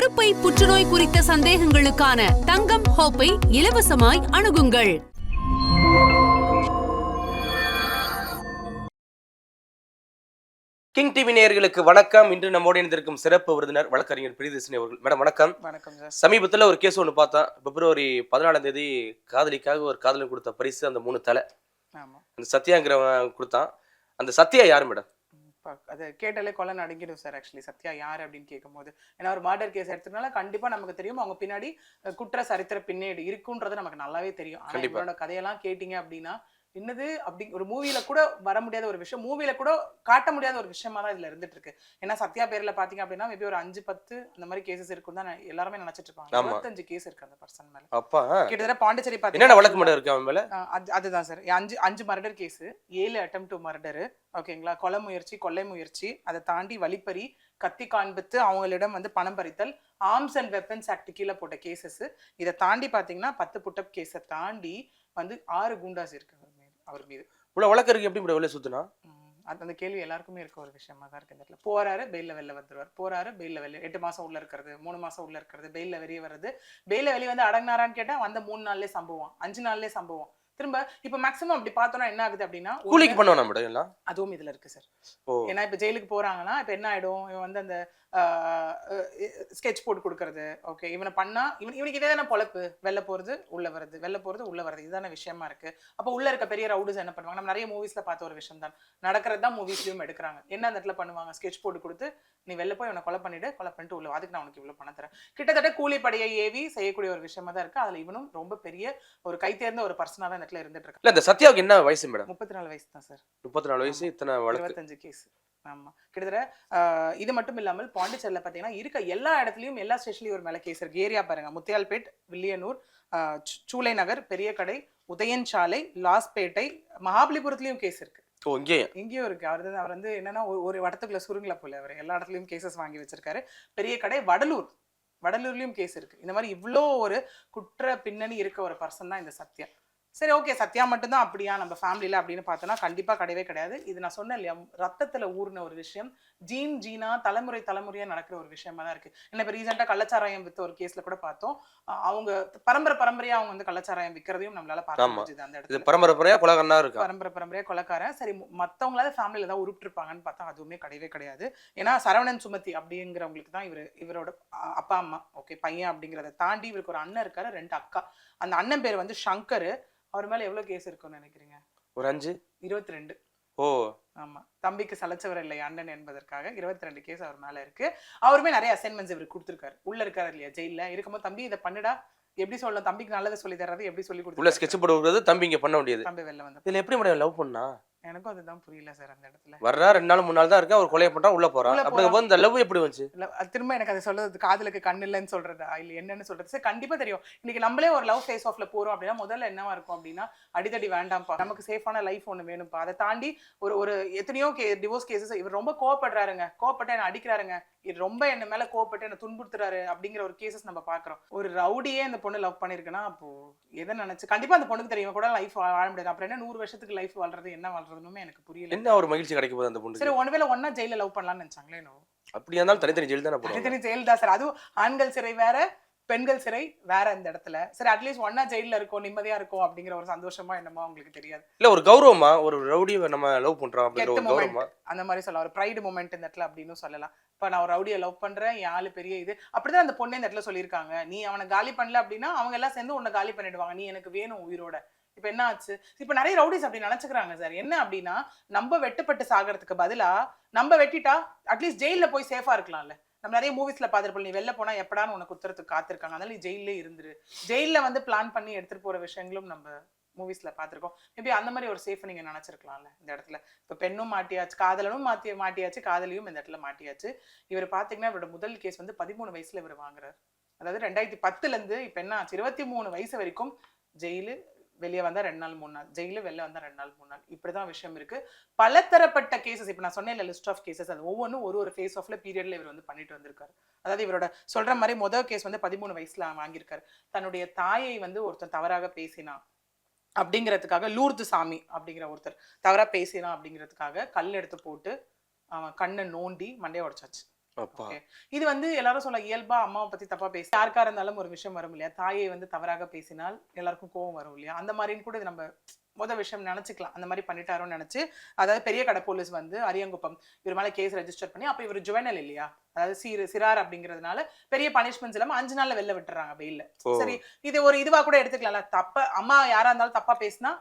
கருப்பை புற்றுநோய் குறித்த சந்தேகங்களுக்கான தங்கம் ஹோப்பை இலவசமாய் அணுகுங்கள். கிங் டிவி நேயர்களுக்கு வணக்கம். இன்று நம்மோடு இணைந்திருக்கும் சிறப்பு விருந்தினர் வழக்கறிஞர் பிரியதர்ஷினி அவர்கள். மேடம் வணக்கம். வணக்கம் சார். சமீபத்துல ஒரு கேஸ் ஒன்று பார்த்தோம் பிப்ரவரி பதினாலாம் தேதி காதலிக்காக ஒரு காதலன் கொடுத்த பரிசு அந்த மூணு தலை. அந்த சத்யாங்கிறவன் கொடுத்தான். அந்த சத்யா யார் மேடம்? அதை கேட்டாலே கொலை நடுங்கிடும் சார் ஆக்சுவலி சத்யா யார் அப்படின்னு கேட்கும்போது ஏன்னா ஒரு மர்டர் கேஸ் எடுத்ததுனால கண்டிப்பா நமக்கு தெரியும். அவங்க பின்னாடி குற்ற சரித்திர பின்னேடு இருக்குன்றது நமக்கு நல்லாவே தெரியும். ஆனா கண்டிப்பா. இவரோட கதையெல்லாம் கேட்டீங்க அப்படின்னா என்னது? அப்படி ஒரு மூவில கூட வர முடியாத ஒரு விஷயம். மூவில கூட காட்ட முடியாத ஒரு விஷயமா தான் இதுல இருந்துட்டு இருக்கு ஏன்னா சத்யா பேர்ல பாத்தீங்க அப்படின்னா மேபி ஒரு அஞ்சு பத்து அந்த மாதிரி கேசஸ் இருக்கும் தான் எல்லாருமே நினைச்சிட்டு இருப்பாங்க. இருபத்தஞ்சு கேஸ் இருக்கு அந்த பர்சன் மேல. அப்பா. கிட்டத்தட்ட பாண்டிச்சேரி பாத்தீங்கன்னா வழக்கு மேடம் இருக்கு அவன் மேல? அதுதான் சார் அஞ்சு அஞ்சு மர்டர் கேஸு ஏழு அட்டம் டு மர்டரு ஓகேங்களா கொலை முயற்சி கொள்ளை முயற்சி அதை தாண்டி வழிப்பறி கத்தி காண்பித்து அவங்களிடம் வந்து பணம் பறித்தல் ஆர்ம்ஸ் அண்ட் வெப்பன்ஸ் ஆக்ட் கீழே போட்ட கேசஸ் இதை தாண்டி பார்த்தீங்கன்னா பத்து புட்டப் கேஸை தாண்டி வந்து ஆறு குண்டாஸ் இருக்கு. அவர் மீது. அவர் மீது இவ்வளவு வழக்கு இருக்கு எப்படி வெளியே சுத்தினா? ம், அது அந்த கேள்வி எல்லாருக்குமே இருக்க ஒரு விஷயமா தான் இருக்கு இந்த இடத்துல. போறாரு பெயில வெளில வந்துருவார். போறாரு பெயில வெளில எட்டு மாசம் உள்ள இருக்கிறது மூணு மாசம் உள்ள இருக்கிறது பெயில வெளியே வர்றது. பெயில வெளியே வந்து அடங்கினாரான்னு கேட்டா வந்த மூணு நாள்லயே சம்பவம் அஞ்சு நாள்லயே சம்பவம் திரும்ப இப்ப மேக்ஸிமம் அப்படி பார்த்தோம்னா என்ன ஆகுது அப்படின்னா கூலிக்கு மேடம் எல்லாம்? அதுவும் இதுல இருக்கு சார் ஏன்னா இப்ப ஜெயிலுக்கு போறாங்கன்னா இப்ப என்ன ஆயிடும்? இவன் வந்து அந்த ஸ்கெட்ச் போட்டு கொடுக்கறது. ஓகே இவனை பண்ணா இவன் இவனுக்கு இதே தானே பொழப்பு. வெளில போறது உள்ள வருது வெளில போறது உள்ள வருது இதுதானே விஷயமா இருக்கு. அப்ப உள்ள இருக்க பெரிய ரவுடிஸ் என்ன பண்ணுவாங்க? நம்ம நிறைய மூவிஸ்ல பார்த்த ஒரு விஷயம் தான். நடக்கிறது தான் மூவிஸ்லயும் எடுக்கிறாங்க. என்ன அந்த இடத்துல பண்ணுவாங்க? ஸ்கெட்ச் போட்டு கொடுத்து நீ வெளில போய் இவனை கொலை பண்ணிட்டு கொலை பண்ணிட்டு உள்ள. அதுக்கு நான் உனக்கு இவ்வளவு பணம் தரேன். கிட்டத்தட்ட கூலிப்படையை ஏவி செய்யக்கூடிய ஒரு விஷயமா தான் இருக்கு. அதுல இவனும் ரொம்ப பெரிய ஒரு கை தேர்ந்த ஒரு பர்சனா தான் இந்த இடத்துல இருந்துட்டு இருக்கான். இல்ல இந்த சத்யாவுக்கு என்ன வயசு மேடம்? முப்பத்தி நாலு வயசு தான் சார். முப்பத்தி நாலு வயசு இத்தனை இருபத்தஞ்சு கேஸ் ஆமா. கிட்டத்தட்ட இது மட்டும் இல்லாமல் பாண்டிச்சேரியில் பார்த்தீங்கன்னா இருக்க எல்லா இடத்துலயும் எல்லா ஸ்டேஷன்லயும் ஒரு மேல கேஸ் இருக்கு. ஏரியா பாருங்க. முத்தியால்பேட் வில்லியனூர் சூளை நகர் பெரிய கடை உதயன் சாலை லாஸ்பேட்டை மகாபலிபுரத்துலயும் கேஸ் இருக்கு. ஓ இங்கேயும் இங்கேயும் இருக்கு. அவர் வந்து அவர் வந்து என்னன்னா ஒரு ஒரு வட்டத்துக்குள்ள சுருங்கல போல அவர். எல்லா இடத்துலயும் கேசஸ் வாங்கி வச்சிருக்காரு. பெரிய கடை வடலூர். வடலூர்லயும் கேஸ் இருக்கு. இந்த மாதிரி இவ்வளோ ஒரு குற்ற பின்னணி இருக்க ஒரு பர்சன் தான் இந்த சத்யா. சரி ஓகே சத்யா மட்டும்தான் அப்படியா? நம்ம ஃபேமிலியில் அப்படின்னு பார்த்தோன்னா கண்டிப்பாக கிடையவே கிடையாது. இது நான் சொன்னேன் இல்லையா ரத்தத்தில் ஊறின ஒரு விஷயம். ஜீன் ஜீனா தலைமுறை தலைமுறையாக நடக்கிற ஒரு விஷயமா தான் இருக்கு. என்ன இப்போ ரீசெண்டாக கள்ளச்சாராயம் வித்த ஒரு கேஸில் கூட பார்த்தோம். அவங்க பரம்பரை பரம்பரையாக அவங்க வந்து கள்ளச்சாராயம் விற்கிறதையும் நம்மளால பார்க்க. முடியுது அந்த இடத்துல. பரம்பரை பரம்பரையா கொலகண்ணா இருக்கா பரம்பரை பரம்பரையா கொலைக்காரன் சரி மு- மத்தவங்களாவது ஃபேமிலியில ஏதாவது உருப்பிட்டுருப்பாங்கன்னு பார்த்தா அதுவுமே கிடையவே கிடையாது. ஏன்னா சரவணன் சுமதி அப்படிங்கிறவங்களுக்கு தான் இவர் இவரோட அப்பா அம்மா ஓகே பையன் அப்படிங்கிறத தாண்டி இவருக்கு ஒரு அண்ணன் இருக்காரு ரெண்டு அக்கா. அந்த அண்ணன் பேர் வந்து சங்கர். அவர் மேல எவ்வளவு கேஸ் இருக்கும்னு நினைக்கிறீங்க? ஒரு அஞ்சு. இருபத்தி ரெண்டு ஓ. ஆமா. தம்பிக்கு சலைச்சவர் இல்லை அண்ணன் என்பதற்காக இருபத்தி ரெண்டு கேஸ் அவர் மேல இருக்கு. அவருமே நிறைய அசைன்மெண்ட்ஸ் இவர் கொடுத்துருக்காரு. உள்ள இருக்காரு இல்லையா ஜெயில இருக்கும்போது தம்பி இதை பண்ணுடா. எப்படி சொல்லணும் தம்பிக்கு நல்லதை சொல்லி தர்றது எப்படி சொல்லி உள்ள கொடுத்து ஸ்கெட்ச் போடுறது தம்பி இங்க பண்ண முடியாது தம்பி வெளில வந்து இதுல எப்படி மேடம் லவ் பண்ணா? எனக்கும் அதுதான் புரியல சார் அந்த இடத்துல. வர்றா ரெண்டு நாள் மூணு நாள் தான் இருக்கா? அவர் கொலையை பண்றான் உள்ள போறான் போது இந்த லவ் எப்படி வந்துச்சு? திரும்ப எனக்கு அதை சொல்றது காதலுக்கு கண் இல்லைன்னு சொல்றதா? இல்ல என்னன்னு சொல்றது? சரி கண்டிப்பா தெரியும். இன்னைக்கு நம்மளே ஒரு லவ் ஃபேஸ் ஆஃப்ல போறோம் அப்படின்னா முதல்ல என்னவா இருக்கும் அப்படின்னா அடிதடி வேண்டாம்ப்பா. நமக்கு சேஃபான லைஃப் ஒண்ணு வேணும்ப்பா. அதை தாண்டி ஒரு ஒரு எத்தனையோ கே டிவோர்ஸ் கேசஸ் இவர் ரொம்ப கோவப்படுறாருங்க. கோவப்பட்டு என்ன அடிக்கிறாருங்க. இது ரொம்ப என்ன மேல கோவப்பட்டு என்ன துன்புறுத்துறாரு அப்படிங்கிற ஒரு கேசஸ் நம்ம பாக்குறோம் ஒரு ரவுடியே இந்த பொண்ணு லவ் பண்ணிருக்குன்னா அப்போ எதை நினைச்சு கண்டிப்பா அந்த பொண்ணுக்கு தெரியும். கூட லைஃப் வாழ முடியாது. அப்புறம் என்ன நூறு வருஷத்துக்கு லைஃப் வாழ்றது என்ன வாழ்றதுன்னு எனக்கு புரியல. என்ன ஒரு மகிழ்ச்சி கிடைக்க போகுது அந்த பொண்ணுக்கு? சரி ஒன்வேளை ஒன்னா ஜெயில லவ் பண்ணலாம்னு நினைச்சாங்களே என்னவோ. அப்படியா இருந்தாலும் தனித்தனி ஜெயில் தானே தனித்தனி ஜெயில் தான் சார். அதுவும் ஆண்கள் சிறை வேற பெண்கள் சிறை வேற இந்த இடத்துல. சரி அட்லீஸ்ட் ஒன்னா ஜெயில்ல இருக்கோம் நிம்மதியா இருக்கும் அப்படிங்கிற ஒரு சந்தோஷமா என்னமோ உங்களுக்கு தெரியாது. இல்ல ஒரு கௌரவமா ஒரு ரவுடி நம்ம லவ் பண்றோம் அப்படிங்கிற ஒரு கௌரவமா? அந்த மாதிரி சொல்லலாம். ஒரு ப்ரைடு மூமெண்ட் இந்த இடத்துல அப்படின்னு சொல்லலாம். இப்ப நான் ஒரு ரவுடியை லவ் பண்றேன் என் ஆளு பெரிய இது. அப்படிதான் அந்த பொண்ணு இந்த இடத்துல சொல்லியிருக்காங்க. நீ அவனை காலி பண்ணல அப்படின்னா அவங்க எல்லாம் சேர்ந்து உன்னை காலி பண்ணிடுவாங்க. நீ எனக்கு வேணும் உயிரோட. இப்ப என்ன ஆச்சு? இப்ப நிறைய ரவுடிஸ் அப்படி நினைச்சுக்கிறாங்க சார். என்ன அப்படின்னா நம்ம வெட்டுப்பட்டு சாகிறதுக்கு பதிலா நம்ம வெட்டிட்டா அட்லீஸ்ட் ஜெயில்ல போய் சேஃபா இருக்கலாம்ல. நம்ம நிறைய மூவிஸ்ல பார்த்துருப்போம். நீ வெளில போனா எப்படான்னு உனக்கு உத்தரத்துக்கு காத்திருக்காங்க. அதனால நீ ஜெயிலே இருந்துரு. ஜெயில வந்து பிளான் பண்ணி எடுத்துட்டு போற விஷயங்களும் நம்ம மூவிஸ்ல பார்த்துருக்கோம். மேபி அந்த மாதிரி ஒரு சேஃப் நீங்க நினைச்சிருக்கலாம்ல இந்த இடத்துல. இப்ப பெண்ணும் மாட்டியாச்சு காதலனும் மாத்தி மாட்டியாச்சு காதலியும் இந்த இடத்துல மாட்டியாச்சு. இவர் பாத்தீங்கன்னா இவரோட முதல் கேஸ் வந்து பதிமூணு வயசுல இவர் வாங்குறாரு. அதாவது ரெண்டாயிரத்தி பத்துல இருந்து இப்ப என்ன ஆச்சு? இருபத்தி மூணு வயசு வரைக்கும் ஜெயிலு வெளியே வந்தால் ரெண்டு நாள் மூணு நாள் ஜெயிலு வெளில வந்தால் ரெண்டு நாள் மூணு நாள். இப்படி தான் விஷயம் இருக்கு. பலதரப்பட்ட கேசஸ் இப்போ நான் சொன்னேன் லிஸ்ட் ஆஃப் கேசஸ் அது ஒவ்வொன்றும் ஒரு ஒரு ஃபேஸ் ஆஃப்ல பீரியட்ல இவர் வந்து பண்ணிட்டு வந்திருக்காரு. அதாவது இவரோட சொல்ற மாதிரி முதல் கேஸ் வந்து பதிமூணு வயசுல வாங்கியிருக்காரு. தன்னுடைய தாயை வந்து ஒருத்தன் தவறாக பேசினான் அப்படிங்கிறதுக்காக லூர்து சாமி அப்படிங்கிற ஒருத்தர் தவறாக பேசினான் அப்படிங்கிறதுக்காக கல் எடுத்து போட்டு அவன் கண்ணை நோண்டி மண்டையை உடைச்சாச்சு. இது வந்து எல்லாரும் சொல்ல இயல்பா அம்மாவை பத்தி தப்பா பேசி யாருக்கா இருந்தாலும் ஒரு விஷயம் வரும் இல்லையா? தாயை வந்து தவறாக பேசினால் எல்லாருக்கும் கோவம் வரும் இல்லையா? அந்த மாதிரின்னு கூட இது நம்ம முத விஷயம் நினைச்சுக்கலாம். அந்த மாதிரி பண்ணிட்டாரோன்னு நினைச்சு அதாவது பெரிய கடை போலீஸ் வந்து அரியங்குப்பம் இவர் மேல கேஸ் ரெஜிஸ்டர் பண்ணி அப்ப இவர் ஜுவனல் இல்லையா? அதாவது சீர் சிறார் அப்படிங்கிறதுனால பெரிய பனிஷ்மெண்ட்ஸ் இல்லாம அஞ்சு நாள்ல வெளில விட்டுறாங்க வெயில்ல. சரி இது ஒரு இதுவா கூட எடுத்துக்கலாம்ல. தப்ப அம்மா யாரா இருந்தாலும் தப்பா பேசினா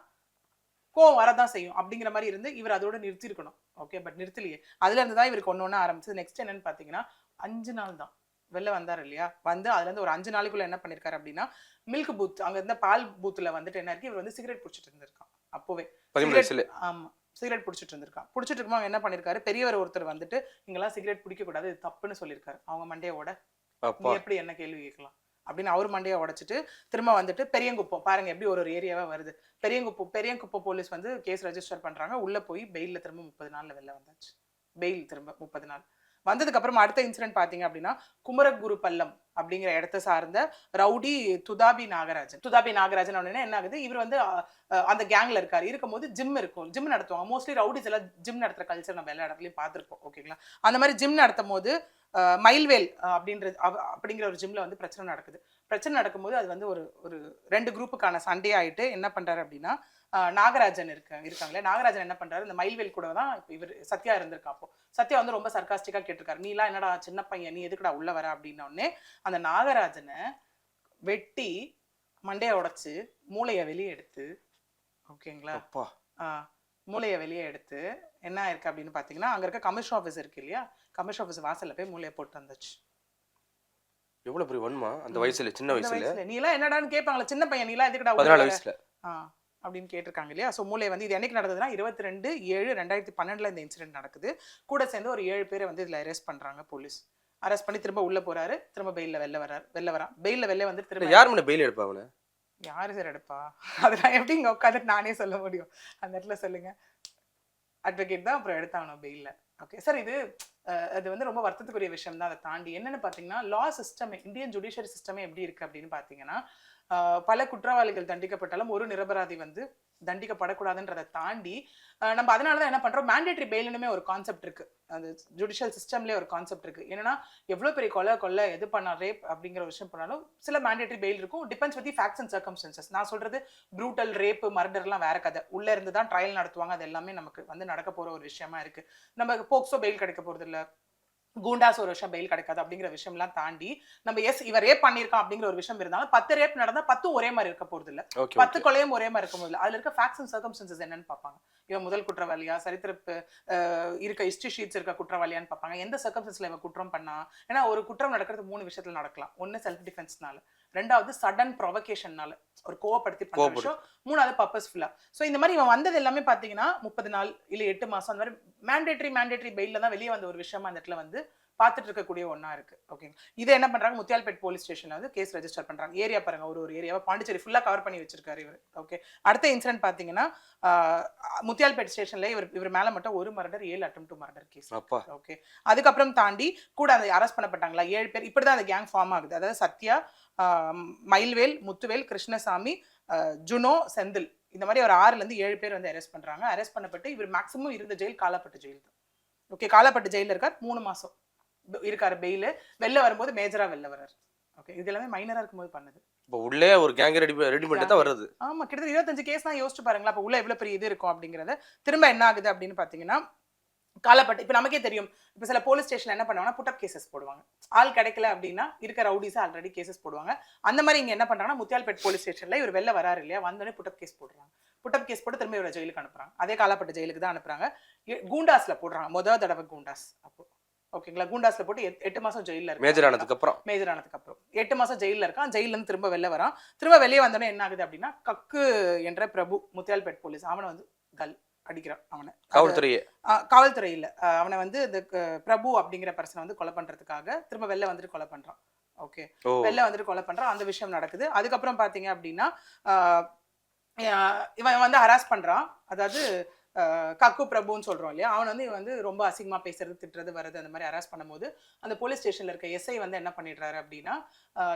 கோவம் வரதான் செய்யும் அப்படிங்கிற மாதிரி இருந்து இவர் அதோட நிறுத்திருக்கணும். Okay but நிறுத்தலையே. அதுல இருந்து தான் இவருக்கு ஒன்று ஒன்று ஆரம்பிச்சது. நெக்ஸ்ட் என்னன்னு பார்த்தீங்கன்னா அஞ்சு நாள் தான். வெளில வந்தார் இல்லையா? வந்து அதுல இருந்து ஒரு அஞ்சு நாளைக்குள்ள என்ன பண்ணிருக்காரு அப்படின்னா மில்க் பூத் அங்க இருந்த பால் பூத்துல வந்துட்டு என்ன இருக்கு? இவர் வந்து சிகரெட் பிடிச்சிட்டு இருந்திருக்கான். அப்போவே. ஆமா. சிகரெட் பிடிச்சிட்டு இருந்திருக்கான். பிடிச்சிட்டு இருக்கும்போது என்ன பண்ணிருக்காரு? பெரியவர் ஒருத்தர் வந்துட்டு இங்கெல்லாம் சிகரெட் பிடிக்க கூடாது இது தப்புன்னு சொல்லியிருக்காரு அவங்க மண்டையோட நீ எப்படி என்ன கேள்வி கேட்கலாம்? அப்படின்னு அவர் மண்டையை உடைச்சிட்டு திரும்ப வந்துட்டு பெரியங்குப்பம் பாருங்க எப்படி ஒரு ஒரு ஏரியாவா வருது. பெரியங்குப்பம் பெரியங்குப்பம் போலீஸ் வந்து கேஸ் ரெஜிஸ்டர் பண்றாங்க. உள்ள போய் பெயில்ல திரும்ப முப்பது நாள்ல வெளில வந்தாச்சு. பெயில் திரும்ப முப்பது நாள். வந்ததுக்கு அப்புறம் அடுத்த இன்சிடென்ட் பாத்தீங்க அப்படின்னா குமரகுரு பள்ளம் அப்படிங்கிற இடத்த சார்ந்த ரவுடி துதாபி நாகராஜன். துதாபி நாகராஜன் அப்படின்னா என்ன ஆகுது? இவர் வந்து அந்த கேங்ல இருக்காரு. இருக்கும்போது ஜிம் இருக்கும். ஜிம் நடத்துவாங்க. மோஸ்ட்லி ரவுடிஸ் எல்லாம் ஜிம் நடத்துற கல்ச்சர் நம்ம எல்லா இடத்துலயும் பார்த்திருப்போம். ஓகேங்களா அந்த மாதிரி ஜிம் நடத்தும் போது மயில்வேல் அஹ், அப்படின்ற அவ- அப்படிங்கிற ஒரு ஜிம்ல வந்து பிரச்சனை நடக்குது. பிரச்சனை நடக்கும்போது அது வந்து ஒரு ஒரு ரெண்டு குரூப்புக்கான சண்டே ஆயிட்டு என்ன பண்றாரு அப்படின்னா நாகராஜன் இருக்க இருக்காங்களே நாகராஜன் என்ன பண்றாரு இந்த மயில்வேல் கூட தான் இப்போ இவர் சத்யா இருந்திருக்கா அப்போ. சத்யா வந்து ரொம்ப சர்க்காஸ்டிக்கா கேட்டிருக்காரு. நீ எல்லாம் என்னடா சின்ன பையன் நீ எதுக்குடா உள்ள வர? அப்படின்ன உடனே அந்த நாகராஜனை வெட்டி மண்டையை உடைச்சு மூளையை வெளியே எடுத்து ஓகேங்களா? மூளையை வெளியே எடுத்து என்ன ஆயிருக்கு அப்படின்னு பார்த்தீங்கன்னா அங்க இருக்க கமிஷன் ஆஃபீஸ் இருக்கு இல்லையா? கமிஷன் ஆஃபீஸ் வாசல்ல போய் மூளையை போட்டு வந்துச்சு. எவ்வளவு பெரிய வன்மா? அந்த. வயசுல சின்ன வயசுல? நீ எல்லாம் என்னடான்னு கேட்பாங்களா சின்ன பையன் நீ எல்லாம் எதுக்குடா பதினாலு? வயசுல. ஆ அப்படின்னு கேட்டிருக்காங்க இல்லையா? ஸோ மூளை வந்து இது என்னைக்கு நடந்ததுன்னா இருபத்தி ரெண்டு ஏழு ரெண்டாயிரத்தி பன்னெண்டுல இந்த இன்சிடென்ட் நடக்குது. கூட சேர்ந்து ஒரு ஏழு பேரை வந்து இதுல அரெஸ்ட் பண்றாங்க போலீஸ் அரெஸ்ட் பண்ணி திரும்ப உள்ள போறாரு. திரும்ப பெயில்ல வெளில வராரு வெளில வரான். பெயில்ல வெளில வந்து திரும்ப யார் முன்ன பெயில் எடுப்பா அவனை? யாரு சார் எடுப்பா? அதெல்லாம் எப்படி இங்க உட்காந்துட்டு நானே சொல்ல முடியும். அந்த இடத்துல சொல்லுங்க. அட்வொகேட் தான் அப்புறம் எடுத்தாகணும் பெயில்ல ஓகே சார் இது அது வந்து ரொம்ப வருத்தத்துக்குரிய விஷயம் தான் அதை தாண்டி. என்னன்னு பார்த்தீங்கன்னா லா சிஸ்டம் இந்தியன் ஜுடிஷியரி சிஸ்டமே எப்படி இருக்கு அப்படின்னு பார்த்தீங்கன்னா பல குற்றவாளிகள் தண்டிக்கப்பட்டாலும் ஒரு நிரபராதி வந்து தண்டிக்கப்படக்கூடாதுன்றதை தாண்டி நம்ம அதனால தான் என்ன பண்ணுறோம் மேண்டேட்ரி பெயிலுமே ஒரு கான்செப்ட் இருக்கு. அந்த ஜுடிஷியல் சிஸ்டம்லேயே ஒரு கான்செப்ட் இருக்கு. என்னன்னா எவ்வளோ பெரிய கொலை கொலை எது பண்ணா ரேப் அப்படிங்கிற விஷயம் பண்ணாலும் சில மேண்டேட்ரி பெயில் இருக்கும். Depends with facts and circumstances நான் சொல்றது ப்ரூட்டல் ரேப் மர்டர்லாம் வேற கதை. உள்ள இருந்து தான் ட்ரையல் நடத்துவாங்க. அது எல்லாமே நமக்கு வந்து நடக்க போகிற ஒரு விஷயமா இருக்கு. நம்ம போக்ஸோ பெயில் கிடைக்க போறது இல்லை கூண்டாஸ் ஒரு விஷயம் பெயில் கிடைக்காது அப்படிங்கிற விஷயம்லாம் தாண்டி நம்ம எஸ் இவர் ரேப் பண்ணியிருக்கான் அப்படிங்கிற ஒரு விஷயம் இருந்தாலும் பத்து ரேப் நடந்தா பத்தும் ஒரே மாதிரி இருக்க போறது இல்ல. பத்து கொலையும் ஒரே மாதிரி இருக்கும் போது அதுல இருக்க ஃபேக்ட்ஸ் அண்ட் சர்க்கம்ஸ்டன்சஸ் என்னன்னு பார்ப்பாங்க. இவன் முதல் குற்றவாளியா சரித்திரப்பு இருக்க ஹிஸ்ட்ரி ஷீட்ஸ் இருக்க குற்றவாளியான்னு பார்ப்பாங்க. எந்த சர்க்கம்ஸ்டன்ஸ்ல இவன் குற்றம் பண்ணா? ஏன்னா ஒரு குற்றம் நடக்கிறது மூணு விஷயத்துல நடக்கலாம். ஒன்னு செல்ஃப் டிஃபென்ஸ்னால ரெண்டாவது சடன் ப்ரொவகேஷன்னால ஒரு கோவப்படுத்தி பண்ண. விஷயம். மூணாவது பர்பஸ்ஃபுல்லா ஸோ இந்த மாதிரி இவன் வந்தது எல்லாமே பார்த்தீங்கன்னா முப்பது நாள் இல்லை எட்டு மாசம் அந்த மாதிரி மேண்டேட்டரி மேண்டேட்டரி பெயில தான் வெளியே வந்த ஒரு விஷயமா அந்த இடத்துல வந்து பார்த்துட்டு இருக்கக்கூடிய ஒண்ணா இருக்கு. ஓகேங்க இதை என்ன பண்றாங்க? முத்தியால்பேட் போலீஸ் ஸ்டேஷன்ல வந்து கேஸ் ரெஜிஸ்டர் பண்றாங்க. ஏரியா பாருங்க ஒரு ஒரு ஏரியாவை பாண்டிச்சேரி ஃபுல்லா கவர் பண்ணி வச்சிருக்காரு இவர். ஓகே அடுத்த இன்சிடென்ட் பாத்தீங்கன்னா ஆஹ், முத்தியால்பேட் ஸ்டேஷன்ல இவர் இவர் மேல மட்டும் ஒரு மர்டர் ஏழு attempt to murder case okay அதுக்கப்புறம் தாண்டி கூட அந்த அரெஸ்ட் பண்ணப்பட்டாங்களா? ஏழு பேர். இப்படி தான் அந்த கேங் ஃபார்ம் ஆகுது. அதாவது சத்யா மயில்வேல் முத்துவேல் கிருஷ்ணசாமி ஜுனோ செந்தில். இந்த மாதிரி ஒரு ஆறுல இருந்து ஏழு பேர் வந்து அரெஸ்ட் பண்றாங்க. அரெஸ்ட் பண்ணப்பட்டு இவர் மேக்ஸிமம் இருந்த ஜெயில் காலாப்பட்டு ஜெயில் தான். ஓகே காலாப்பட்டு ஜெயில இருக்கார். மூணு மாசம். பெ- இருக்காரு பெயில் வெளில வரும்போது மேஜரா வெளில வர்றாரு. ஓகே இது எல்லாமே மைனரா இருக்கும்போது பண்ணது. இப்போ உள்ளே ஒரு கேங் ரெடி ரெடி பண்ணிட்டு தான் வருது ஆமா கிட்டத்தட்ட இருபத்தஞ்சு கேஸ் தான் யோசிச்சு பாருங்களா அப்ப உள்ள எவ்வளவு பெரிய இது இருக்கும் அப்படிங்கறத. திரும்ப என்ன ஆகுது அப்படின்னு பாத்தீங்கன்னா காலப்பட்டு இப்ப நமக்கே தெரியும். இப்ப சில போலீஸ் ஸ்டேஷன்ல என்ன பண்ணுவாங்கன்னா புட்டப் கேசஸ் போடுவாங்க. ஆள் கிடைக்கல அப்படின்னா இருக்க ரவுடிஸ் ஆல்ரெடி கேசஸ் போடுவாங்க. அந்த மாதிரி இங்க என்ன பண்றாங்கன்னா முத்தியால்பேட் போலீஸ் ஸ்டேஷன்ல இவர் வெளில வராரு இல்லையா? வந்தோடனே புட்டப் கேஸ் போடுறாங்க. புட்டப் கேஸ் போட்டு திரும்ப இவரை ஜெயிலுக்கு அனுப்புறாங்க. அதே காலாப்பட்டு ஜெயிலுக்கு தான் அனுப்புறாங்க. கூண்டாஸ்ல போடுறாங்க. முதல் தடவை கூண்டாஸ் அப்போ. ஓகேங்களா? கூண்டாஸ்ல போட்டு எட்- எட்டு மாசம் ஜெயில இருக்கு மேஜர் ஆனதுக்கு அப்புறம். மேஜர் ஆனதுக்கு அப்புறம். எட்டு மாசம் ஜெயில்ல இருக்கான். ஜெயில்ல இருந்து திரும்ப வெளில வரான். திரும்ப வெளியே வந்தோடனே என்ன ஆகுது அப்படின்னா கக்கு என்ற பிரபு முத்தியால்பேட் போலீஸ் அவனை வந்து கல் அடிக்கிறான் அவனை. காவல்துறையே. ஆ, காவல்துறை இல்ல. அவனை வந்து இந்த பிரபு அப்படிங்கிற பர்சனை வந்து கொலை பண்றதுக்காக திரும்ப வெளில வந்துட்டு கொலை பண்றான். ஓகே. வெளில வந்துட்டு கொலை பண்றான். அந்த விஷயம் நடக்குது. அதுக்கப்புறம் பாத்தீங்க அப்படின்னா இவன் வந்து ஹராஸ் பண்றான். அதாவது கக்கு பிரபுன்னு சொல்றோம் இல்லையா? அவன் வந்து இவன் வந்து ரொம்ப அசிங்கமா பேசுறது திட்டுறது வர்றது அந்த மாதிரி அரெஸ்ட் பண்ணும்போது அந்த போலீஸ் ஸ்டேஷனில் இருக்க எஸ்ஐ வந்து என்ன பண்ணிடுறாரு அப்படின்னா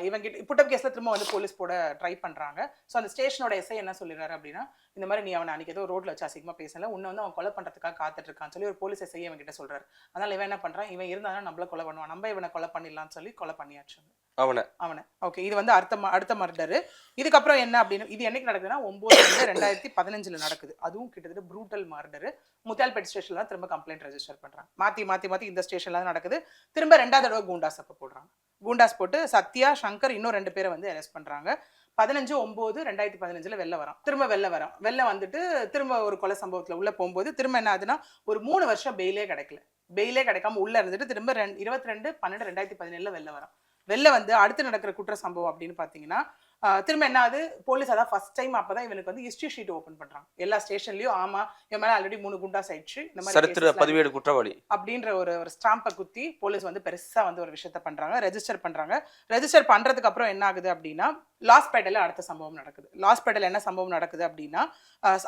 இவங்கிட்ட புட்டப் கேஸில் திரும்ப வந்து போலீஸ் போட ட்ரை பண்றாங்க. ஸோ அந்த ஸ்டேஷனோட எஸ்ஐ என்ன சொல்லிடுறாரு அப்படின்னா இந்த மாதிரி நீ அவனை அன்றைக்கி ஏதோ ரோட்டில் வச்சு அசிங்கமா பேசல உன்னை வந்து அவன் கொலை பண்றதுக்காக காத்துட்ருக்கான்னு சொல்லி ஒரு போலீஸ் எஸ்ஐ இவன் கிட்ட சொல்கிறாரு அதனால் இவன் என்ன பண்ணுறான் இவன் இருந்தாலும் நம்மள கொலை பண்ணுவான். நம்ம இவனை கொலை பண்ணிடலாம்னு சொல்லி கொலை பண்ணியாச்சு. அவனை. அவனை. ஓகே இது வந்து அடுத்த ம- அடுத்த மர்டரு. இதுக்கப்புறம் என்ன அப்படின்னு இது என்னைக்கு நடக்குதுன்னா ஒன்பது ரெண்டாயிரத்தி பதினஞ்சுல நடக்குது. அதுவும் கிட்டத்தட்ட ப்ரூட்டல் மர்டரு முத்தியால்பேட் ஸ்டேஷன்ல திரும்ப கம்ப்ளைண்ட் ரெஜிஸ்டர் பண்றாங்க. மாத்தி மாத்தி மாத்தி இந்த ஸ்டேஷன்ல தான் நடக்குது. திரும்ப ரெண்டாவது தடவை கூண்டாஸ் அப்போ போடுறாங்க. கூண்டாஸ் போட்டு சத்யா சங்கர் இன்னும் ரெண்டு பேரை வந்து அரெஸ்ட் பண்றாங்க. பதினஞ்சு ஒம்பது ரெண்டாயிரத்தி பதினஞ்சுல வெளில வரோம் திரும்ப வெளில வரோம் வெளில வந்துட்டு திரும்ப ஒரு கொலை சம்பவத்துல உள்ள போகும்போது திரும்ப என்ன ஆகுதுன்னா ஒரு மூணு வருஷம் பெயிலே கிடைக்கல. பெயிலே கிடைக்காம உள்ள இருந்துட்டு திரும்ப ரெண்டு இருபத்தி ரெண்டு பன்னெண்டு ரெண்டாயிரத்தி பதினேழுல வெளில வரோம் வெளில வந்து அடுத்து நடக்கிற குற்ற சம்பவம் அப்படின்னு பார்த்தீங்கன்னா திரும்ப என்ன ஆகுது? போலீஸ் அதான் ஃபர்ஸ்ட் டைம் அப்பதான் இவனுக்கு வந்து ஹிஸ்ட்ரி ஷீட் ஓப்பன் பண்றாங்க. எல்லா ஸ்டேஷன்லயும் ஆமா இவன் மேல ஆல்ரெடி மூணு குண்டாஸ் ஆயிடுச்சு. இந்த மாதிரி சரித்திர பதிவேடு குற்றவாளி. அப்படின்ற ஒரு ஒரு ஸ்டாம்பை குத்தி போலீஸ் வந்து பெருசா வந்து ஒரு விஷயத்த பண்றாங்க ரெஜிஸ்டர் பண்றாங்க. ரெஜிஸ்டர் பண்றதுக்கு அப்புறம் என்ன ஆகுது அப்படின்னா லாஸ்பேட்டையில் அடுத்த சம்பவம் நடக்குது. லாஸ்பேட்டையில் என்ன சம்பவம் நடக்குது அப்படின்னா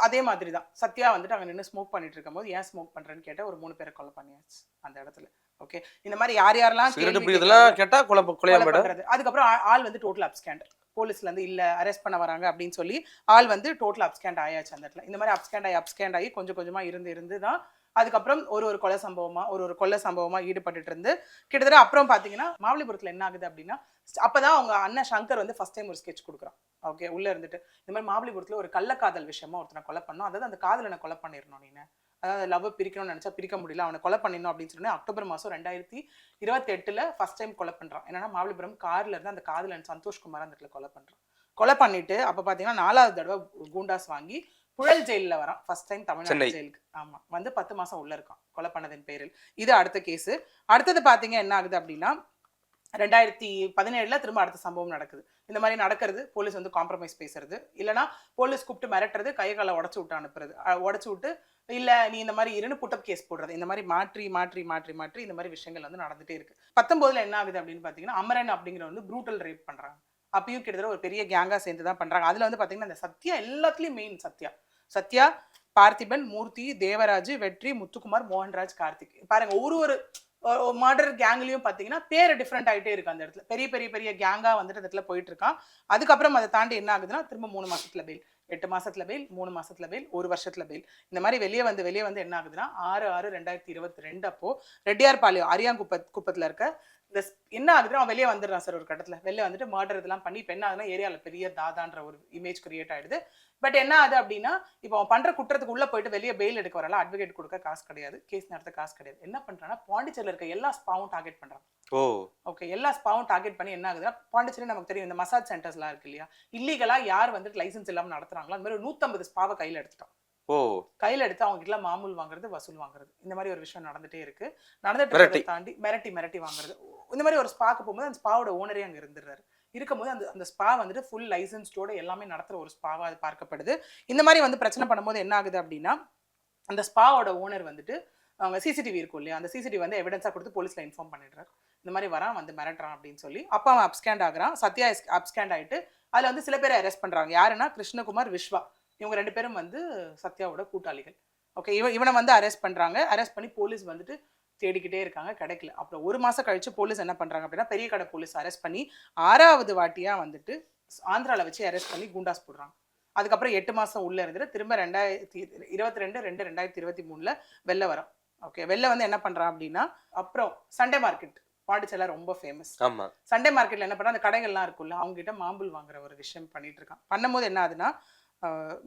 அதே மாதிரி தான் சத்யா வந்துட்டு அங்க நின்று ஸ்மோக் பண்ணிட்டு இருக்கும்போது ஏன் ஸ்மோக் பண்றேன்னு கேட்ட ஒரு மூணு பேரை கொலை பண்ணியாச்சு அந்த இடத்துல. ஓகே இந்த மாதிரி யார் யாரெல்லாம் கேள்வி பிடிக்கிறதுலாம் கேட்டா மேடம் பண்றது. அதுக்கப்புறம் ஆள் வந்து டோட்டல் அப்ஸ்கேண்ட் போலீஸ்ல இருந்து இல்ல அரெஸ்ட் பண்ண வராங்க அப்படின்னு சொல்லி ஆள் வந்து டோட்டல் அப்ஸ்கேண்ட் ஆயாச்சு அந்த இடத்துல. இந்த மாதிரி அப்ஸ்கேண்ட் ஆகி அப்ஸ்கேண்ட் ஆகி கொஞ்சம் கொஞ்சமா இருந்து இருந்து தான் அதுக்கப்புறம் ஒரு ஒரு கொலை சம்பவமா ஒரு ஒரு கொலை சம்பவமா ஈடுபட்டுட்டு இருந்து கிட்டத்தட்ட அப்புறம் பாத்தீங்கன்னா மாவலிபுரத்துல என்ன ஆகுது அப்படின்னா அப்பதான் அவங்க அண்ணன் சங்கர் வந்து ஃபர்ஸ்ட் டைம் ஒரு ஸ்கெட்ச் கொடுக்குறான். ஓகே உள்ள இருந்துட்டு. இந்த மாதிரி மாவலிபுரத்துல ஒரு கள்ளக்காதல் விஷயமா ஒருத்தனை கொலை பண்ணோம். அதாவது அந்த காதலனை கொலை பண்ணிடணும் நீங்க அதாவது லவ் பிரிக்கணும்னு நினைச்சா பிரிக்க முடியல. அவனை கொலை பண்ணிடணும் அப்படின்னு சொல்லி அக்டோபர் மாசம் ரெண்டாயிரத்தி இருபத்தி எட்டுல ஃபர்ஸ்ட் டைம் கொலை பண்றான். என்னன்னா மாவலிபுரம் கார்ல இருந்து அந்த காதலன் சந்தோஷ்குமார் அந்த இடத்துல கொலை பண்றான். கொலை பண்ணிட்டு அப்ப பாத்தீங்கன்னா நாலாவது தடவை கூண்டாஸ் வாங்கி புழல் ஜெயில்ல வரான். First time. தமிழ்நாடு ஜெயிலுக்கு. ஆமா. வந்து பத்து மாசம் உள்ள இருக்கான் கொலை பண்ணதின் பேரில். இது அடுத்த கேஸ் அடுத்தது பாத்தீங்க என்ன ஆகுது அப்படின்னா ரெண்டாயிரத்தி பதினேழுல திரும்ப அடுத்த சம்பவம் நடக்குது. இந்த மாதிரி நடக்கிறது போலீஸ் வந்து காம்ப்ரமைஸ் பேசுறது. இல்லனா போலீஸ் கூப்பிட்டு மிரட்டுறது கை காலை உடச்சு விட்டு அனுப்புறது. உடைச்சு விட்டு இல்ல நீ இந்த மாதிரி இருன்னு புட்டப் கேஸ் போடுறது. இந்த மாதிரி மாற்றி மாற்றி மாற்றி மாற்றி இந்த மாதிரி விஷயங்கள் வந்து நடந்துகிட்டே இருக்கு. பத்தொம்போதுல என்ன ஆகுது அப்படின்னு பாத்தீங்கன்னா அமரன் அப்படிங்கிற வந்து ப்ரூட்டல் ரேப் பண்றாங்க. அப்பயும் கிட்டத்தட்ட ஒரு பெரிய கேங்கா சேர்ந்து தான் பண்றாங்க. அதுல வந்து பாத்தீங்கன்னா அந்த சத்யா எல்லாத்துலயும் மெயின் சத்யா. சத்யா பார்த்திபன் மூர்த்தி தேவராஜ் வெற்றி முத்துக்குமார் மோகன்ராஜ் கார்த்திக். பாருங்க ஒரு ஒரு மர்டர் கேங்லயும் பாத்தீங்கன்னா பேர் டிஃப்ரெண்ட் ஆயிட்டே இருக்கு அந்த இடத்துல. பெரிய பெரிய பெரிய கேங்கா வந்துட்டு அந்த இடத்துல போயிட்டு இருக்கான். அதுக்கப்புறம் அதை தாண்டி என்ன ஆகுதுன்னா திரும்ப மூணு மாசத்துல பெயில் எட்டு மாசத்துல பெயில் மூணு மாசத்துல பெயில் ஒரு வருஷத்துல பெயில் இந்த மாதிரி வெளியே வந்து வெளியே வந்து என்ன ஆகுதுன்னா ஆறு ஆறு ரெண்டாயிரத்தி இருபத்தி ரெண்டு அப்போ ரெட்டியார்பாளையம் அரியாங்குப்பத் குப்பத்துல இருக்க இந்த என்ன ஆகுதுன்னா அவன் வெளியே வந்துடுறான் சார் ஒரு கட்டத்துல. வெளியே வந்துட்டு மர்டர் இதெல்லாம் பண்ணி இப்போ என்ன ஆகுதுன்னா ஏரியால பெரிய தாதான்ற ஒரு இமேஜ் கிரியேட் ஆயிடுது. பட் என்ன ஆகுது அப்படின்னா இப்போ அவன் பண்ற குற்றத்துக்கு உள்ள போயிட்டு வெளியே பெயில் எடுக்க வரல அட்வொகேட் கொடுக்க காசு கிடையாது கேஸ் நடத்த காசு கிடையாது. என்ன பண்றான்னா பாண்டிச்சேரியில் இருக்க எல்லா ஸ்பாவும் டார்கெட் பண்றான். ஓ. ஓகே எல்லா ஸ்பாவும் டார்கெட் பண்ணி என்ன ஆகுதுன்னா பாண்டிச்சேரி நமக்கு தெரியும் இந்த மசாஜ் சென்டர்ஸ்லாம் இருக்கு இல்லையா? இல்லீகலா யார் வந்துட்டு லைசன்ஸ் இல்லாம நடத்துறாங்களோ அந்த மாதிரி நூத்தம்பது ஸ்பாவை கையில எடுத்துட்டான். ஓ. கையில எடுத்து அவங்க கிட்ட மாமூல் வாங்குறது வசூல் வாங்குறது. இந்த மாதிரி ஒரு விஷயம் நடந்துட்டே இருக்கு. நடந்துட்டு தாண்டி மிரட்டி மிரட்டி வாங்குறது. இந்த மாதிரி ஒரு ஸ்பாக்கு போகும்போது அந்த ஸ்பாவோட ஓனரே அங்க இருந்துடுறாரு. இருக்கும்போது அந்த அந்த ஸ்பா வந்துட்டு ஃபுல் லைசன்ஸ்டோட எல்லாமே நடத்துகிற ஒரு ஸ்பாவாக அது பார்க்கப்படுது. இந்த மாதிரி வந்து பிரச்சனை பண்ணும்போது என்ன ஆகுது அப்படின்னா அந்த ஸ்பாவோட ஓனர் வந்துட்டு அவங்க சிசிடிவி இருக்கும் இல்லையா அந்த சிசிடிவி வந்து எவிடன்ஸாக கொடுத்து போலீஸில் இன்ஃபார்ம் பண்ணிடுறாரு. இந்த மாதிரி வரான் வந்து மிரட்டுறான் அப்படின்னு சொல்லி. அப்போ அவன் அப்ஸ்கேண்ட் ஆகுறான். சத்யா அப்ஸ்கேண்ட் ஆகிட்டு அதில் வந்து சில பேரை அரெஸ்ட் பண்ணுறாங்க யாருன்னா கிருஷ்ணகுமார் விஸ்வா இவங்க ரெண்டு பேரும் வந்து சத்யாவோட கூட்டாளிகள். ஓகே இவன் இவனை வந்து அரெஸ்ட் பண்ணுறாங்க அரெஸ்ட் பண்ணி போலீஸ் வந்துட்டு தேடிக்கிட்டே இருக்காங்க கிடைக்கல. அப்புறம் ஒரு மாசம் கழிச்சு போலீஸ் என்ன பண்றாங்க அப்படின்னா பெரிய கடை போலீஸ் அரெஸ்ட் பண்ணி ஆறாவது வாட்டியா வந்துட்டு ஆந்திரால வச்சு அரெஸ்ட் பண்ணி குண்டாஸ் போடுறாங்க. அதுக்கப்புறம் எட்டு மாசம் உள்ள இருந்துட்டு திரும்ப ரெண்டாயிரத்தி இருபத்தி ரெண்டு ரெண்டு ரெண்டாயிரத்தி இருபத்தி மூணுல வெளில வரோம். ஓகே வெளில வந்து என்ன பண்றான் அப்படின்னா அப்புறம் சண்டே மார்க்கெட் பாண்டிச்சேரியில் ரொம்ப ஃபேமஸ் ஆமா. சண்டே மார்க்கெட்ல என்ன பண்ணா அந்த கடைகள்லாம் இருக்குல்ல அவங்க கிட்ட மாம்புல் வாங்குற ஒரு விஷயம் பண்ணிட்டு இருக்கான். பண்ணும்போது என்ன ஆகுதுன்னா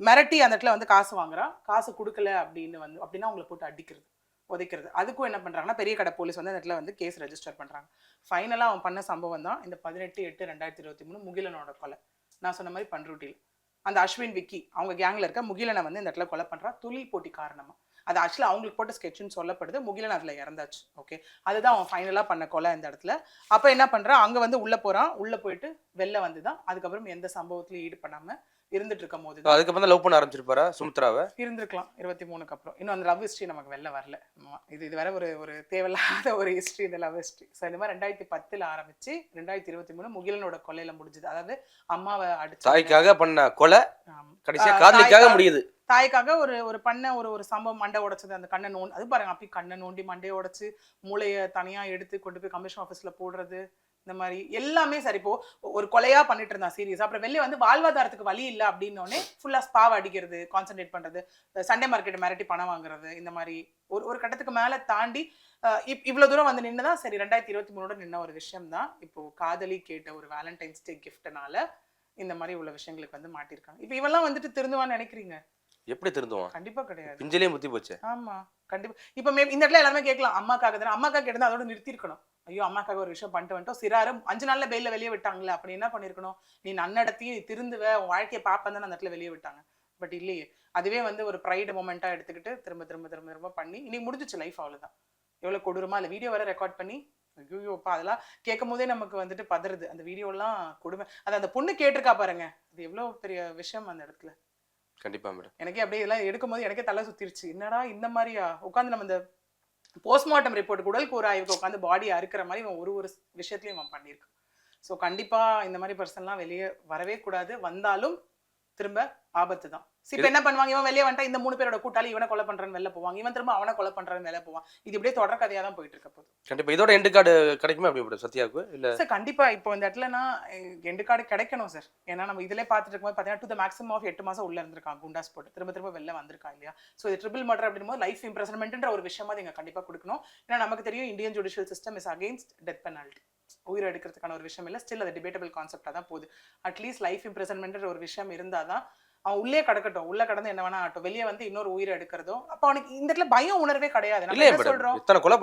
மிரட்டி அந்த இடத்துல வந்து காசு வாங்குறான். காசு கொடுக்கல அப்படின்னு வந்து அப்படின்னா அவங்கள போட்டு அடிக்கிறது. உதைக்கிறது அதுக்கும் என்ன பண்ணுறாங்கன்னா பெரிய கடை போலீஸ் வந்து அந்த இடத்துல வந்து கேஸ் ரெஜிஸ்டர் பண்ணுறாங்க ஃபைனலாக அவன் பண்ண சம்பவம் தான் இந்த பதினெட்டு எட்டு ரெண்டாயிரத்தி இருபத்தி மூணு முகிலனோட கொலை. நான் சொன்ன மாதிரி பண்ருட்டியில். அந்த அஸ்வின் விக்கி அவங்க கேங்கில் இருக்க முகிலனை வந்து இந்த இடத்துல கொலை பண்ணுறான் தொழில் போட்டி காரணமாக அது ஆக்சுவலாக அவங்களுக்கு போட்ட ஸ்கெட்சுன்னு சொல்லப்படுது. முகிலன் அதில் இறந்தாச்சு. ஓகே அதுதான் அவன் ஃபைனலாக பண்ண கொலை இந்த இடத்துல. அப்போ என்ன பண்ணுறான் அங்கே வந்து உள்ளே போகிறான் உள்ளே போயிட்டு வெளில வந்து தான் அதுக்கப்புறம் எந்த சம்பவத்திலையும் ஈடுபடாமல் இருந்துட்டு இருக்கும் போது அதுக்கப்புறம் தான் லவ் பண்ண ஆரம்பிச்சிருப்பாரா சுமித்ராவை? இருந்திருக்கலாம் இருபத்தி மூணுக்கு அப்புறம். இன்னும் அந்த லவ் ஹிஸ்ட்ரி நமக்கு வெளில வரல. இது இது வரை ஒரு ஒரு தேவையில்லாத ஒரு ஹிஸ்ட்ரி இந்த லவ் ஹிஸ்ட்ரி ஸோ இந்த மாதிரி ரெண்டாயிரத்தி பத்துல ஆரம்பிச்சு ரெண்டாயிரத்தி இருபத்தி மூணு முகிலனோட கொலையில முடிஞ்சது. அதாவது அம்மாவை அடிச்சு தாய்க்காக பண்ண கொலை. கடைசியா காதலிக்காக முடியுது. தாய்க்காக ஒரு ஒரு பண்ண ஒரு ஒரு சம்பவம் மண்டை உடைச்சது. அந்த கண்ணை நோண்டி அது பாருங்க அப்படி கண்ணை நோண்டி மண்டையை உடைச்சு மூளையை தனியா எடுத்து கொண்டு போய் கமிஷன் ஆஃபீஸ்ல போடுறது. இந்த மாதிரி எல்லாமே சரி இப்போ ஒரு கொலையா பண்ணிட்டு இருந்தான் சீரியஸ் அப்புறம் வெளியே வந்து வாழ்வாதாரத்துக்கு வழி இல்லை அப்படின்னோடனே ஃபுல்லா ஸ்பாவ் அடிக்கிறது கான்சென்ட்ரேட் பண்றது சண்டே மார்க்கெட் மிரட்டி பணம் வாங்குறது இந்த மாதிரி ஒரு ஒரு கட்டத்துக்கு மேல தாண்டி இப் இவ்வளவு தூரம் வந்து நின்னுதான் சரி ரெண்டாயிரத்தி இருபத்தி மூணோட நின்ன ஒரு விஷயம் தான் இப்போ காதலி கேட்ட ஒரு வேலண்டைன்ஸ் டே கிஃப்ட்னால இந்த மாதிரி உள்ள விஷயங்களுக்கு வந்து மாட்டிருக்காங்க. இப்போ இவெல்லாம் வந்துட்டு திருந்துவான்னு நினைக்கிறீங்க? எப்படி திருந்துவான்? கண்டிப்பா கிடையாது. பிஞ்சிலே முத்தி போச்சு. ஆமா. கண்டிப்பா. இப்ப மே இந்த இடத்துல எல்லாருமே கேட்கலாம் அம்மாக்காக தானே? அம்மாக்காக இருந்தா அதோட நிறுத்திருக்கணும். ஐயோ அம்மாக்காக ஒரு விஷயம் பண்ணிட்டு வந்துட்டோம். சிறாரு அஞ்சு நாள்ல பெயில வெளியே விட்டாங்களே அப்படி என்ன பண்ணிருக்கணும்? நீ நன்னடத்தி திருந்துவ உன் வாழ்க்கையை பாப்பேன் அந்த இடத்துல வெளியே விட்டாங்க. பட் இல்லையே அதுவே வந்து ஒரு ப்ரைடு மொமெண்டா எடுத்துக்கிட்டு திரும்ப திரும்ப திரும்ப திரும்ப பண்ணி இன்னைக்கு முடிஞ்சிச்சு லைஃப் அவ்வளவுதான். எவ்வளவு கொடூரமா இல்ல வீடியோ வர ரெக்கார்ட் பண்ணி ஐயோப்பா அதெல்லாம் கேட்கும் போதே நமக்கு வந்துட்டு பதறுது. அந்த வீடியோலாம் கொடுமை. அது அந்த பொண்ணு கேட்டிருக்கா பாருங்க. அது எவ்வளவு பெரிய விஷயம் அந்த இடத்துல. கண்டிப்பா மேடம் எனக்கே அப்படியே இதெல்லாம் எடுக்கும்போது எனக்கே தலை சுத்திருச்சு. என்னடா இந்த மாதிரியா? உட்காந்து நம்ம இந்த போஸ்ட்மார்ட்டம் ரிப்போர்ட் உடல் கூறு ஆய்வுக்கு உட்காந்து பாடி அறுக்கிற மாதிரி இவன் ஒரு ஒரு விஷயத்துலையும் இவன் பண்ணியிருக்கான். ஸோ கண்டிப்பா இந்த மாதிரி பர்சன்லாம் வெளியே வரவே கூடாது. வந்தாலும் திரும்ப ஆபத்து தான் இப்போ என்ன பண்ணுவாங்க? இவன் வெளியே வந்துட்டா இந்த மூணு பேரோட கூட்டாளி இவனை கொலை பண்றான்னு வெளில போவாங்க இவன் திரும்ப அவனை கொலை பண்றான்னு வெளில போவான். இது இப்படியே தொடர் கதையா தான் போயிட்டு இருக்க போகுது. கண்டிப்பா. இதோட எண்டு கார்டு கிடைக்குமா அப்படி சத்யாவுக்கு? இல்ல சார் கண்டிப்பா. இப்போ இந்த இடத்துலனா எண்டு கார்டு கிடைக்கணும் சார் ஏன்னா நம்ம இதுல பார்த்துட்டு இருக்கும்போது பார்த்தீங்கன்னா டு த மேக்ஸிமம் ஆஃப் எட்டு மாசம் உள்ள இருந்திருக்கான் குண்டாஸ் போட்டு. திரும்ப திரும்ப வெளில வந்திருக்கான் இல்லையா? ஸோ இது ட்ரிபிள் மர்டர் அப்படிங்கும்போது லைஃப் இம்ப்ரெசன்மெண்ட்ன்ற ஒரு விஷயமா நீங்க கண்டிப்பா கொடுக்கணும். ஏன்னா நமக்கு தெரியும் Indian judicial system is against death penalty உயிர் எடுக்கிறதுக்கான ஒரு விஷயம் இல்லை. ஸ்டில் அது டிபேட்டபிள் கான்செப்டாக தான் போகுது. அட்லீஸ்ட் லைஃப் இம்ப்ரெசன்மெண்ட்ன்ற ஒரு விஷயம் இருந்தாதான் அவன் உள்ளே கடக்கட்டும். உள்ள கடந்து என்ன வேணா ஆகட்டும். வெளியே வந்து இன்னொரு உயிரை எடுக்கிறதோ அப்போ அவனுக்கு இந்த இடத்துல பய உணர்வே கிடையாது. நம்ம என்ன சொல்றோம்? இத்தனை கொலை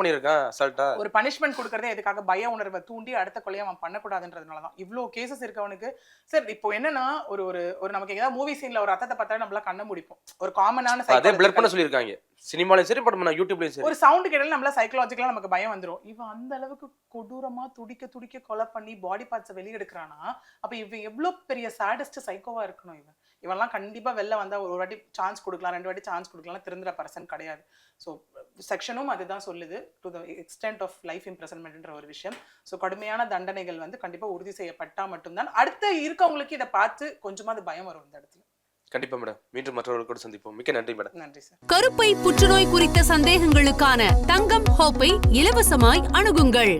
ஒரு பனிஷ்மெண்ட் கொடுக்கறதே எதுக்காக? பய உணர்வை தூண்டி அடுத்த கொலையை அவன் பண்ணக்கூடாதுன்றதுனால தான். இவ்வளோ கேசஸ் இருக்கவனுக்கு சார் இப்போ என்னன்னா ஒரு ஒரு ஒரு நமக்கு ஏதாவது மூவி சீன்ல ஒரு ரத்தத்தை பார்த்தா நம்மள கண்ண முடிப்போம். ஒரு காமனான அதே பிளர் பண்ண சொல்லியிருக்காங்க. சினிமாலையும் சரி பட் நான் யூடியூப்லயும் சரி. ஒரு சவுண்ட் கேட்டாலும் நம்மள சைக்கலாஜிக்கலா நமக்கு பயம் வந்துரும். இவன் அந்த அளவுக்கு கொடூரமா துடிக்க துடிக்க கொலை பண்ணி பாடி பார்ட்ஸை வெளியே எடுக்கிறானா அப்ப இவன் எவ்வளவு பெரிய சாடஸ்ட் சைக்கோவா இருக்கணும் இவன். இவன்லாம் கண்டிப்பா வெளில வந்தா ஒரு வாட்டி சான்ஸ் கொடுக்கலாம் ரெண்டு வாட்டி சான்ஸ் கொடுக்கலாம் திருந்துற பர்சன் கிடையாது. ஸோ செக்ஷனும் அதுதான் சொல்லுது. To the extent of life இம்ப்ரெசன்மெண்ட்ன்ற ஒரு விஷயம். ஸோ கடுமையான தண்டனைகள் வந்து கண்டிப்பா உறுதி செய்யப்பட்டா மட்டும்தான். அடுத்த இருக்கவங்களுக்கு இதை பார்த்து கொஞ்சமாவது பயம் வரும் இந்த இடத்துல. கண்டிப்பா மேடம் மீண்டும் மற்றவர்கள் கூட சந்திப்போம். மிக்க நன்றி மேடம் நன்றி சார் கருப்பை புற்றுநோய் குறித்த சந்தேகங்களுக்கான தங்கம் ஹோப்பை இலவசமாய் அணுகுங்கள்.